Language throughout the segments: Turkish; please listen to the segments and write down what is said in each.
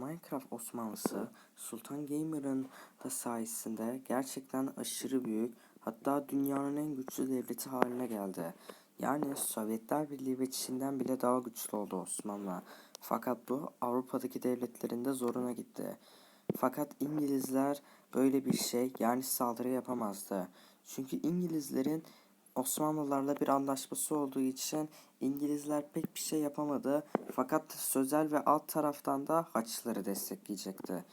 Minecraft Osmanlısı Sultan Gamer'ın da sayesinde gerçekten aşırı büyük hatta dünyanın en güçlü devleti haline geldi. Yani Sovyetler Birliği ve Çin'den bile daha güçlü oldu Osmanlı. Fakat bu Avrupa'daki devletlerin de zoruna gitti. Fakat İngilizler böyle bir şey yani saldırı yapamazdı. Çünkü İngilizlerin Osmanlılarla bir anlaşması olduğu için İngilizler pek bir şey yapamadı. Fakat sözel ve alt taraftan da Haçlıları destekleyecekti.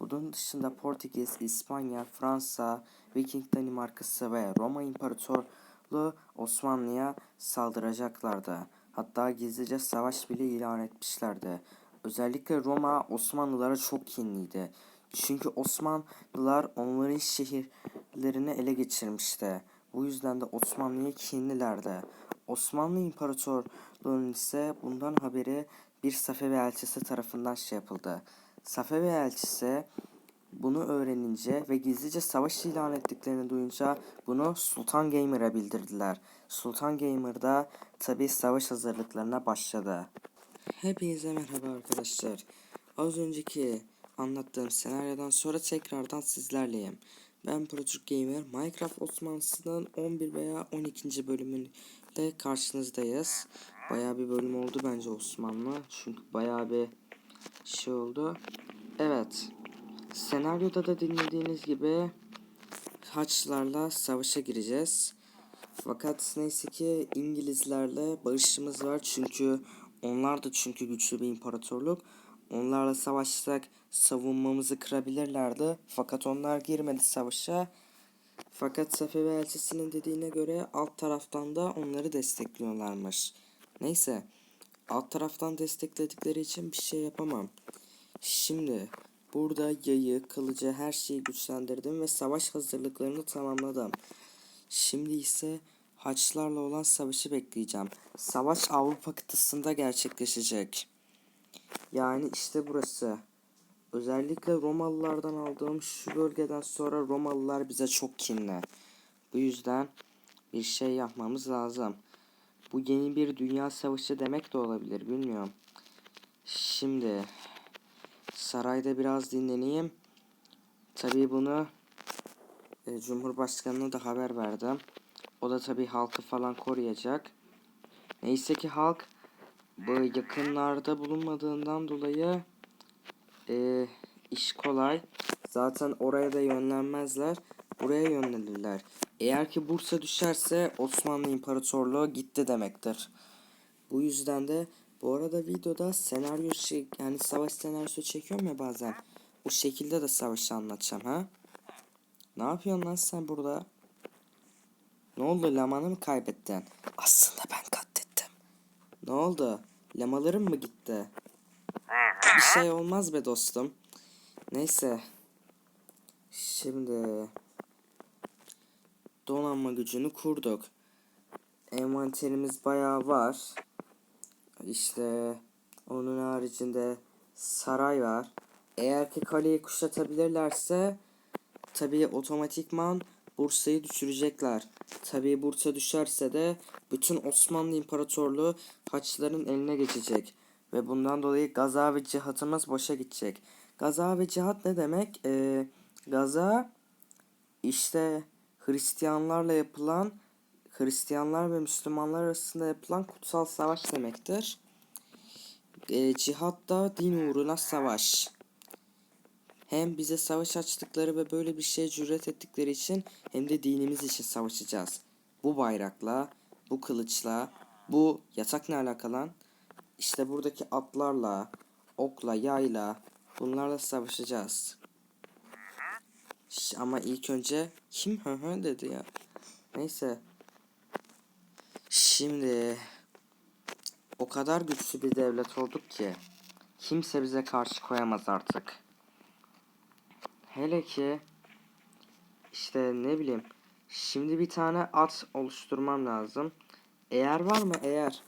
Bunun dışında Portekiz, İspanya, Fransa, Viking Danimarkası ve Roma İmparatorluğu Osmanlı'ya saldıracaklardı. Hatta gizlice savaş bile ilan etmişlerdi. Özellikle Roma Osmanlılara çok kinliydi. Çünkü Osmanlılar onların şehirlerini ele geçirmişti. Bu yüzden de Osmanlı'ya kinlilerdi. Osmanlı İmparatorluğu'nun ise bundan haberi bir Safevi elçisi tarafından şey yapıldı. Safevi elçisi bunu öğrenince ve gizlice savaş ilan ettiklerini duyunca bunu Sultan Gamer'a bildirdiler. Sultan Gamer da tabi savaş hazırlıklarına başladı. Hepinize merhaba arkadaşlar. Az önceki anlattığım senaryodan sonra tekrardan sizlerleyim. Ben Protürk Gamer. Minecraft Osmanlısı'nın 11 veya 12. bölümünde karşınızdayız. Bayağı bir bölüm oldu bence Osmanlı. Çünkü bayağı bir şey oldu. Evet. Senaryoda da dinlediğiniz gibi Haçlılarla savaşa gireceğiz. Fakat neyse ki İngilizlerle barışımız var. Çünkü onlar da çünkü güçlü bir imparatorluk. Onlarla savaşsak savunmamızı kırabilirlerdi. Fakat onlar girmedi savaşa. Fakat Safevi elçisinin dediğine göre alt taraftan da onları destekliyorlarmış. Neyse. Alt taraftan destekledikleri için bir şey yapamam. Şimdi burada yayı, kılıcı her şeyi güçlendirdim ve savaş hazırlıklarını tamamladım. Şimdi ise Haçlılarla olan savaşı bekleyeceğim. Savaş Avrupa kıtasında gerçekleşecek. Yani işte burası. Özellikle Romalılardan aldığım şu bölgeden sonra Romalılar bize çok kinli. Bu yüzden bir şey yapmamız lazım. Bu yeni bir dünya savaşı demek de olabilir bilmiyorum. Şimdi sarayda biraz dinleneyim. Tabii bunu e, Cumhurbaşkanı'na da haber verdim. O da tabii halkı falan koruyacak. Neyse ki halk yakınlarda bulunmadığından dolayı e, iş kolay. Zaten oraya da yönlenmezler. Buraya yönlenirler. Eğer ki Bursa düşerse Osmanlı İmparatorluğu gitti demektir. Bu yüzden de bu arada videoda senaryo şey yani savaş senaryosu çekiyorum ya bazen. O şekilde de savaşı anlatacağım ha. Ne yapıyorsun lan sen burada? Ne oldu lamanı mı kaybettin? Aslında ben katlettim. Ne oldu? Lamaların mı gitti? Bir şey olmaz be dostum. Neyse. Şimdi donanma gücünü kurduk. Envanterimiz bayağı var. İşte onun haricinde saray var. Eğer ki kaleyi kuşatabilirlerse tabii otomatikman Bursa'yı düşürecekler. Tabii Bursa düşerse de bütün Osmanlı İmparatorluğu Haçlıların eline geçecek. Ve bundan dolayı gaza ve cihatımız boşa gidecek. Gaza ve cihat ne demek? Ee, gaza işte Hristiyanlarla yapılan Hristiyanlar ve Müslümanlar arasında yapılan kutsal savaş demektir. Ee, cihat da din uğruna savaş. Hem bize savaş açtıkları ve böyle bir şeye cüret ettikleri için hem de dinimiz için savaşacağız. Bu bayrakla, bu kılıçla, bu yatak ne alakalı lan? İşte buradaki atlarla, okla, yayla bunlarla savaşacağız. Ama ilk önce kim hı hı dedi ya. Neyse. Şimdi o kadar güçlü bir devlet olduk ki kimse bize karşı koyamaz artık. Hele ki işte ne bileyim şimdi bir tane at oluşturmam lazım. Eğer var mı eğer?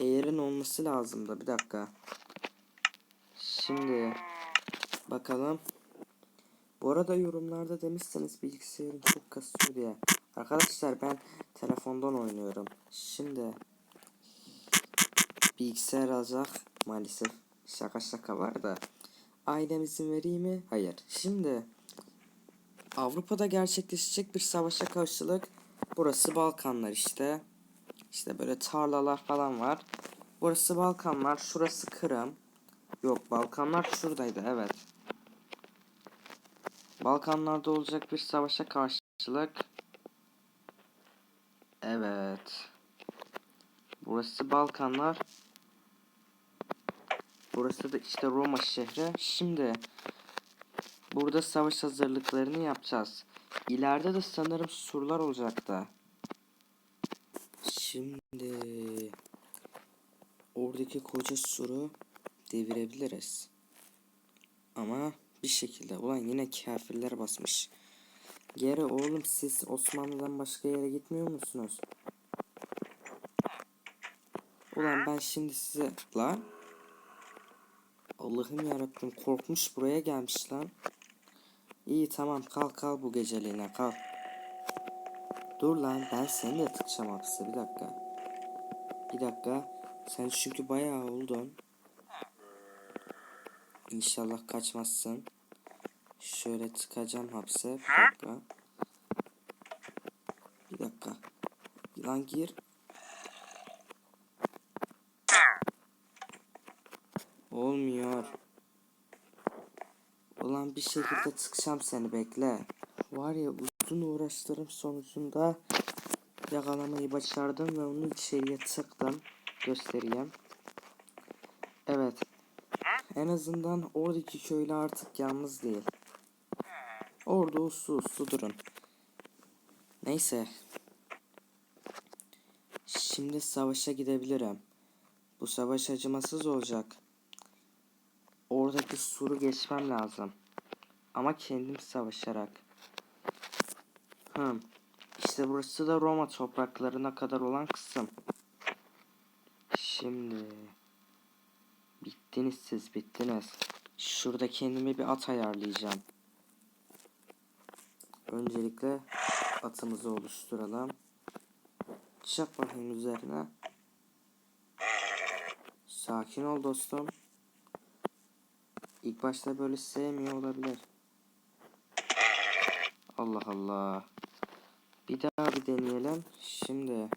Eğerin olması lazım da bir dakika. Şimdi bakalım. Bu arada yorumlarda demişseniz bilgisayarım çok kasıyor diye. Arkadaşlar ben telefondan oynuyorum. Şimdi bilgisayar alacak maalesef. Şaka şaka var da. Ailem izin vereyim mi? Hayır. Şimdi Avrupa'da gerçekleşecek bir savaşa karşılık burası Balkanlar işte. İşte böyle tarlalar falan var. Burası Balkanlar, şurası Kırım. Yok, Balkanlar şuradaydı, evet. Balkanlarda olacak bir savaşa karşılık. Evet. Burası Balkanlar. Burası da işte Roma şehri. Şimdi burada savaş hazırlıklarını yapacağız. İleride de sanırım surlar olacak da. Şimdi oradaki koca suru devirebiliriz. Ama bir şekilde. Ulan yine kafirler basmış. Geri oğlum siz Osmanlı'dan başka yere gitmiyor musunuz? Ulan ben şimdi size... Lan. Allah'ım yarabbim korkmuş buraya gelmiş lan. İyi tamam kal kal bu geceliğine kal. Dur lan ben seni de tıkacağım hapse bir dakika. Bir dakika. Sen çünkü bayağı oldun. İnşallah kaçmazsın. Şöyle tıkacağım hapse. Bir dakika. Bir dakika. Lan gir. Bir şekilde tıkacağım seni bekle. Var ya uzun uğraşlarım sonucunda yakalamayı başardım ve onu içeriye tıktım. Göstereyim. Evet. En azından oradaki köylü artık yalnız değil. Orada uslu uslu durun. Neyse. Şimdi savaşa gidebilirim. Bu savaş acımasız olacak. Oradaki suru geçmem lazım. Ama kendim savaşarak. Hım. İşte burası da Roma topraklarına kadar olan kısım. Şimdi. Bittiniz siz bittiniz. Şurada kendime bir at ayarlayacağım. Öncelikle atımızı oluşturalım. Çak bakayım üzerine. Sakin ol dostum. İlk başta böyle sevmiyor olabilir. Allah Allah. Bir daha bir deneyelim. Şimdi.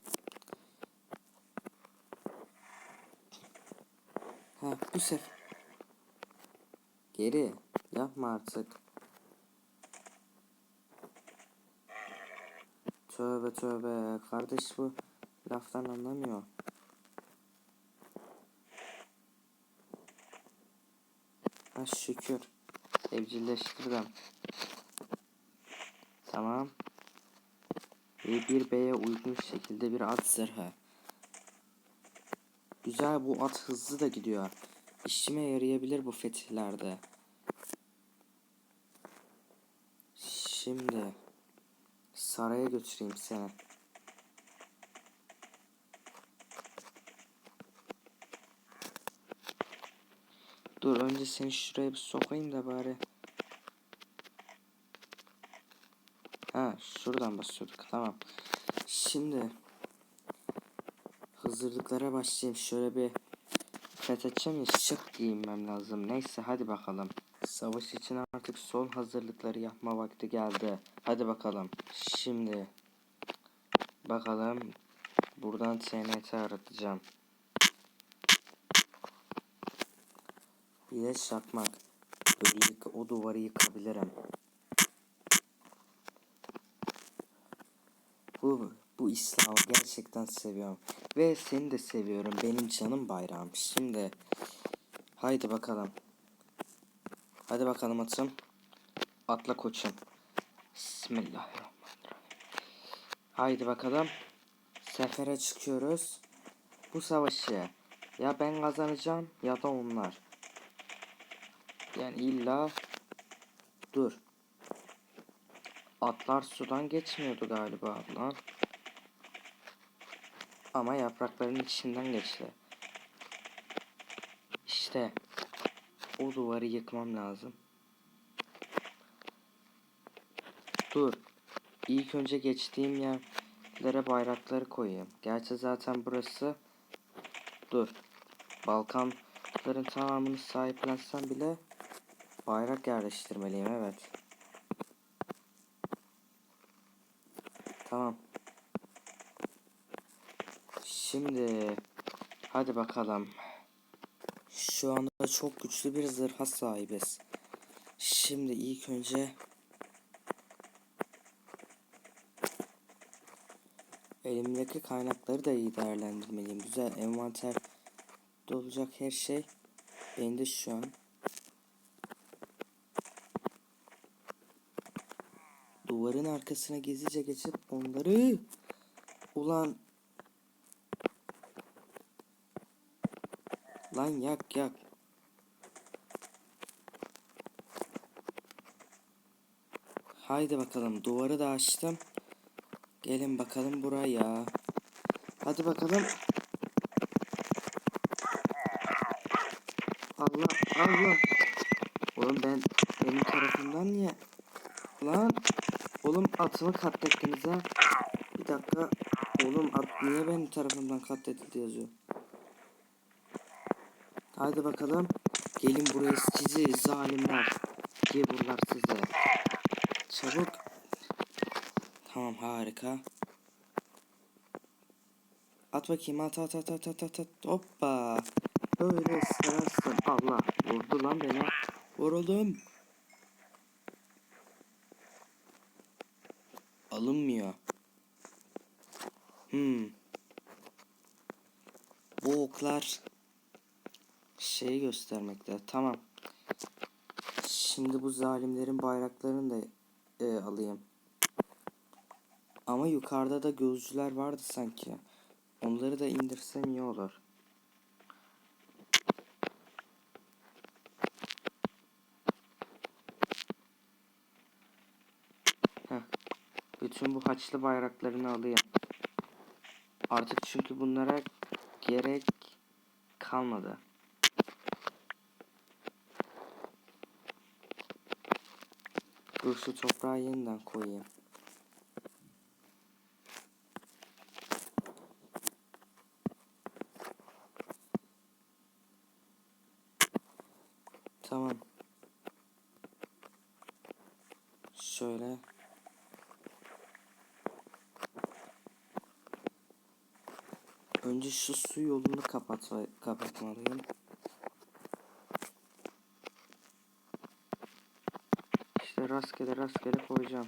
Ha bu sefer. Geri. Yapma artık. Tövbe tövbe. Kardeş bu laftan anlamıyor. Ha şükür. Evcilleştirdim. Tamam. Ve bir beye uygun şekilde bir at zırhı. Güzel bu at hızlı da gidiyor. İşime yarayabilir bu fetihlerde. Şimdi saraya götüreyim seni. Dur önce seni şuraya bir sokayım da bari. Ha şuradan basıyorduk tamam. Şimdi hazırlıklara başlayayım. Şöyle bir fethedeceğim ya şık giyinmem lazım. Neyse hadi bakalım. Savaş için artık son hazırlıkları yapma vakti geldi. Hadi bakalım. Şimdi bakalım buradan TNT aratacağım. Bir de çakmak. Böylelikle o duvarı yıkabilirim. Bu, bu İslam'ı gerçekten seviyorum. Ve seni de seviyorum. Benim canım bayrağım. Şimdi haydi bakalım. Hadi bakalım atım. Atla koçum. Bismillahirrahmanirrahim. Haydi bakalım. Sefere çıkıyoruz. Bu savaşı ya ben kazanacağım ya da onlar. Yani illa dur. Atlar sudan geçmiyordu galiba lan. Ama yaprakların içinden geçti. İşte o duvarı yıkmam lazım. Dur. İlk önce geçtiğim yerlere bayrakları koyayım. Gerçi zaten burası dur. Balkanların tamamını sahiplensem bile Bayrak yerleştirmeliyim evet. Tamam. Şimdi hadi bakalım. Şu anda çok güçlü bir zırha sahibiz. Şimdi ilk önce elimdeki kaynakları da iyi değerlendirmeliyim. Güzel envanter olacak her şey bende şu an. Duvarın arkasına gizlice geçip onları ulan lan yak yak Haydi bakalım duvarı da açtım. Gelin bakalım buraya. Hadi bakalım. Allah Allah. Oğlum ben benim tarafımdan niye? Lan. Oğlum atımı katlettiniz ha. Bir dakika. Oğlum at niye benim tarafımdan katledildi yazıyor. Hadi bakalım. Gelin buraya sizi zalimler. Geburlar size. Çabuk. Tamam harika. At bakayım at at at at at at at. Hoppa. Böyle sararsın. Allah vurdu lan beni. Vuruldum. Alınmıyor. Hmm. Bu oklar şeyi göstermekte. Tamam. Şimdi bu zalimlerin bayraklarını da e, alayım. Ama yukarıda da gözcüler vardı sanki. Onları da indirsem iyi olur. Bütün bu haçlı bayraklarını alayım. Artık çünkü bunlara gerek kalmadı. Dur şu toprağı yeniden koyayım. Tamam. Şöyle. Önce şu su yolunu kapat kapatmalıyım. İşte rastgele rastgele koyacağım.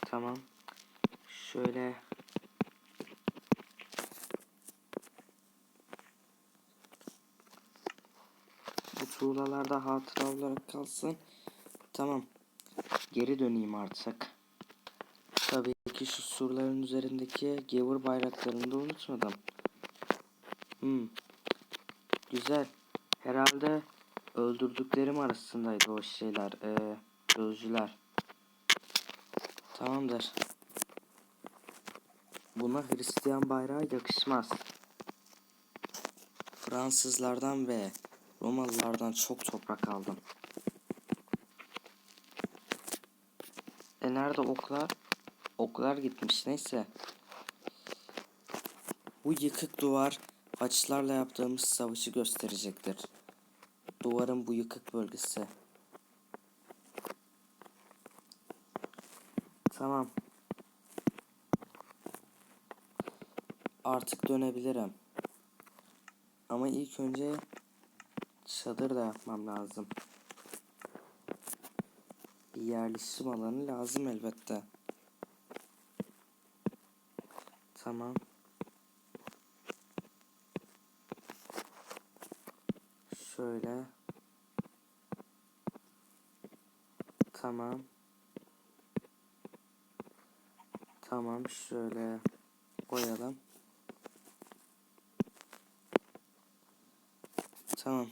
Tamam. Şöyle bu tuğlalarda hatıra olarak kalsın. Tamam. Geri döneyim artık. Tabii ki şu surların üzerindeki gevur bayraklarını da unutmadım. Hmm. Güzel. Herhalde öldürdüklerim arasındaydı o şeyler. Ee, gözcüler. Tamamdır. Buna Hristiyan bayrağı yakışmaz. Fransızlardan ve Romalılardan çok toprak aldım. E nerede oklar? Oklar gitmiş neyse. Bu yıkık duvar Haçlarla yaptığımız savaşı gösterecektir. Duvarın bu yıkık bölgesi. Tamam. Artık dönebilirim. Ama ilk önce çadır da yapmam lazım. Bir yerleşim alanı lazım elbette. Tamam. Şöyle. Tamam. Tamam şöyle koyalım. Tamam.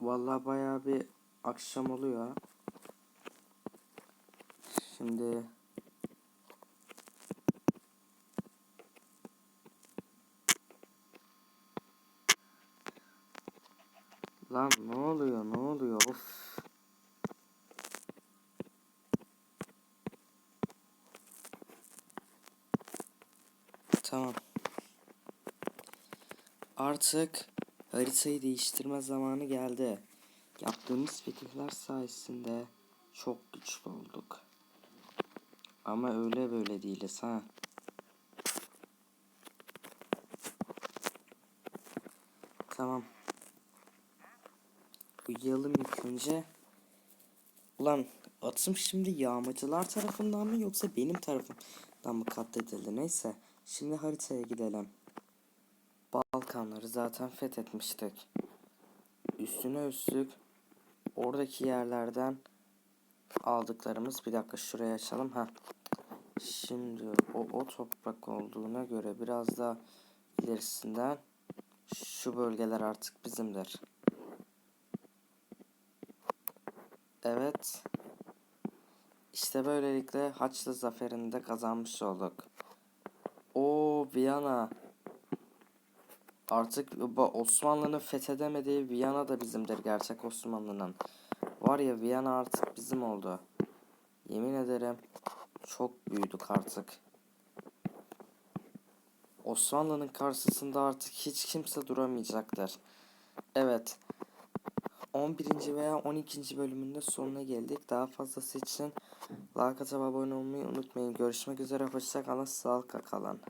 Vallahi bayağı bir akşam oluyor. Şimdi Lan ne oluyor ne oluyor of. Tamam. Artık haritayı değiştirme zamanı geldi. Yaptığımız fetihler sayesinde çok güçlü olduk. Ama öyle böyle değiliz ha. Tamam. Uyuyalım ilk önce. Ulan atım şimdi yağmacılar tarafından mı yoksa benim tarafımdan mı katledildi? Neyse. Şimdi haritaya gidelim. Balkanları zaten fethetmiştik. Üstüne üstlük oradaki yerlerden aldıklarımız bir dakika şuraya açalım ha. Şimdi o, o toprak olduğuna göre biraz daha ilerisinden şu bölgeler artık bizimdir. Evet. İşte böylelikle Haçlı zaferini de kazanmış olduk. O Viyana. Artık Osmanlı'nın fethedemediği Viyana da bizimdir gerçek Osmanlı'nın. Var ya Viyana artık bizim oldu. Yemin ederim çok büyüdük artık. Osmanlı'nın karşısında artık hiç kimse duramayacaktır. Evet. 11. veya 12. bölümünde sonuna geldik. Daha fazlası için like atıp abone olmayı unutmayın. Görüşmek üzere. Hoşçakalın. Sağlıkla kalın.